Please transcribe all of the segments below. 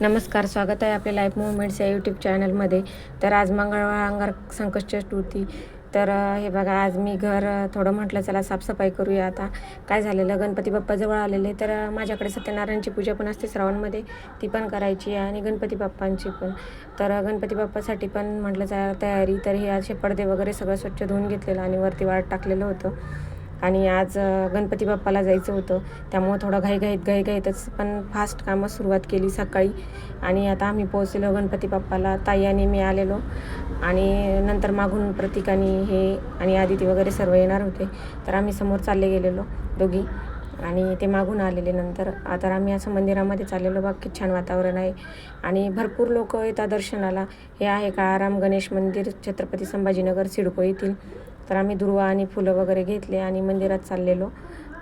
नमस्कार स्वागत आहे आपल्या लाईफ मुवमेंट्स या यूट्यूब चॅनलमध्ये तर आज मंगळवार अंगार संकष्ट चतुर्थी तर हे बघा आज मी घर थोडं म्हटलं चला साफसफाई करूया आता. काय झालेलं? गणपती बाप्पा जवळ आलेले. तर माझ्याकडे सत्यनारायणची पूजा पण असते श्रावणमध्ये. ती पण करायची आहे आणि गणपती बाप्पांची पण. तर गणपती बाप्पासाठी पण म्हटलं जा तयारी. तर हे असे पडदे वगैरे सगळं स्वच्छ धुवून घेतलेलं आणि वरती वाट टाकलेलं होतं. आणि आज गणपती बाप्पाला जायचं होतं. त्यामुळं थोडं घाईघाईत घाईघाईतच पण फास्ट कामं सुरुवात केली सकाळी. आणि आता आम्ही पोहोचलो गणपती बाप्पाला. ताई आणि मी आलेलो. आणि नंतर मागून प्रतीकानी हे आणि आदिती वगैरे सर्व येणार होते. तर आम्ही समोर चालले गेलेलो दोघी. आणि ते मागून आलेले नंतर. आता आम्ही असं मंदिरामध्ये चाललेलो. बाकी छान वातावरण आहे. आणि भरपूर लोक येतात दर्शनाला. हे आहे काळाराम गणेश मंदिर छत्रपती संभाजीनगर सिडको येथील. तर आम्ही दुर्वा आणि फुलं वगैरे घेतले आणि मंदिरात चाललेलो.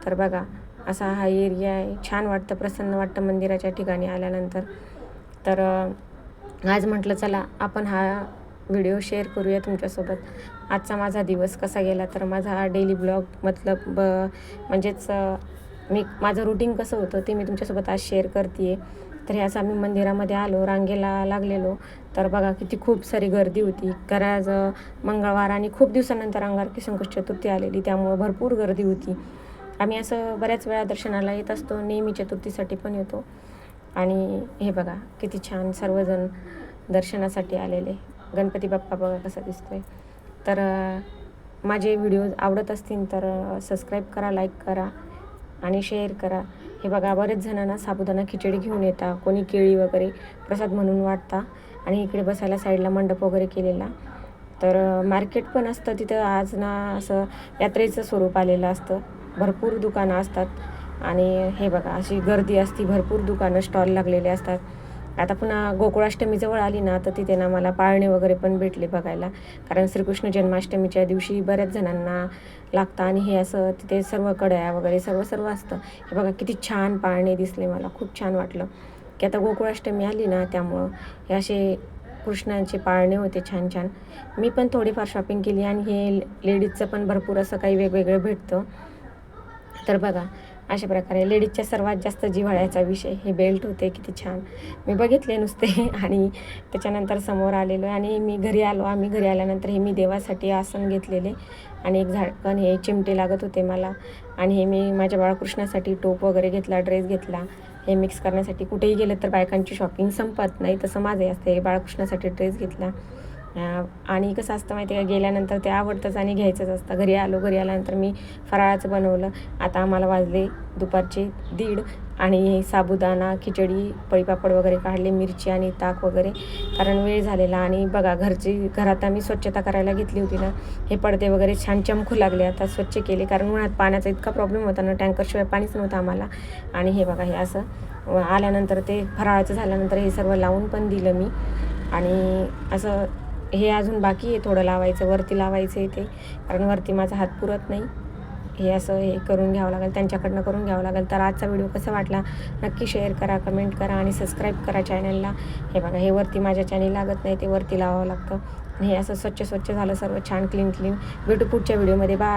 तर बघा असा हा एरिया आहे. छान वाटतं प्रसन्न वाटतं मंदिराच्या ठिकाणी आल्यानंतर. तर आज म्हटलं चला आपण हा व्हिडिओ शेअर करूया तुमच्यासोबत. आजचा माझा दिवस कसा गेला? तर माझा हा डेली ब्लॉग मतलब ब म्हणजेच मी माझं रुटीन कसं होतं ते मी तुमच्यासोबत आज शेअर करते तर ह्याच असं आम्ही मंदिरामध्ये आलो रांगेला लागलेलो. तर बघा किती खूप सारी गर्दी होती. कारण आज मंगळवार आणि खूप दिवसानंतर अंगारकी संकष्ट चतुर्थी आलेली त्यामुळं भरपूर गर्दी होती. आम्ही असं बऱ्याच वेळा दर्शनाला येत असतो नेहमी चतुर्थीसाठी पण येतो. आणि हे बघा किती छान सर्वजण दर्शनासाठी आलेले. गणपती बाप्पा बघा कसा दिसतोय. तर माझे व्हिडिओज आवडत असतील तर सबस्क्राईब करा लाईक करा. आणि शेअर करा. हे बघा बरेच जणांना साबुदाणा खिचडी घेऊन येता कोणी केळी वगैरे प्रसाद म्हणून वाटता. आणि इकडे बसायला साईडला मंडप वगैरे केलेला. तर मार्केट पण असतं तिथं आज ना असं यात्रेचं स्वरूप आलेलं असतं. भरपूर दुकानं असतात. आणि हे बघा अशी गर्दी असती भरपूर दुकानं स्टॉल लागलेले असतात. आता पुन्हा गोकुळाष्टमी जवळ आली ना तर तिथे ना मला पाळणे वगैरे पण भेटले बघायला. कारण श्रीकृष्ण जन्माष्टमीच्या दिवशी बऱ्याच जणांना लागतं आणि हे असं तिथे सर्व कड्या वगैरे सर्व सर्व असतं. हे बघा किती छान पाळणे दिसले मला खूप छान वाटलं. की आता गोकुळाष्टमी आली ना त्यामुळं हे असे कृष्णांचे पाळणे होते छान छान. मी पण थोडीफार शॉपिंग केली आणि हे लेडीजचं पण भरपूर असं काही वेगवेगळं भेटतं. तर बघा अशा प्रकारे लेडीजच्या सर्वात जास्त जिव्हाळ्याचा विषय हे बेल्ट होते किती छान. मी बघितले नुसते आणि त्याच्यानंतर समोर आलेलो आणि मी घरी आलो. आम्ही घरी आल्यानंतर हे मी देवासाठी आसन घेतलेले आणि एक झाडकण हे चिमटे लागत होते मला. आणि हे मी माझ्या बाळकृष्णासाठी टोप वगैरे घेतला ड्रेस घेतला. हे मिक्स करण्यासाठी कुठेही गेलं तर बायकांची शॉपिंग संपत नाही. तसं माझंही असते. बाळकृष्णासाठी ड्रेस घेतला. आणि कसं असतं माहिती आहे का गेल्यानंतर ते आवडतंच आणि घ्यायचंच असतं. घरी आलो घरी आल्यानंतर मी फराळाचं बनवलं. आता आम्हाला वाजले दुपारचे दीड आणि साबुदाणा खिचडी पळीपापड वगैरे काढले मिरची आणि ताक वगैरे. कारण वेळ झालेला आणि बघा घरची घरात आम्ही स्वच्छता करायला घेतली होती ना हे पडदे वगैरे छान चमकू लागले. आता स्वच्छ केले कारण उन्हात पाण्याचा इतका प्रॉब्लेम होता ना टँकरशिवाय पाणीच नव्हतं आम्हाला. आणि हे बघा हे असं आल्यानंतर ते फराळाचं झाल्यानंतर हे सर्व लावून पण दिलं मी. आणि असं हे अजून बाकी आहे थोडं लावायचं वरती लावायचं आहे ते. कारण वरती माझा हात पुरत नाही. हे असं हे करून घ्यावं लागेल त्यांच्याकडनं करून घ्यावं लागेल. तर आजचा व्हिडिओ कसा वाटला? नक्की शेअर करा कमेंट करा आणि सबस्क्राईब करा चॅनलला हे बघा हे वरती माझ्या चॅनल लागत नाही ते वरती लावावं लागतं. आणि हे असं स्वच्छ स्वच्छ झालं सर्व छान क्लीन क्लीन भेटू पुढच्या व्हिडिओमध्ये. बाय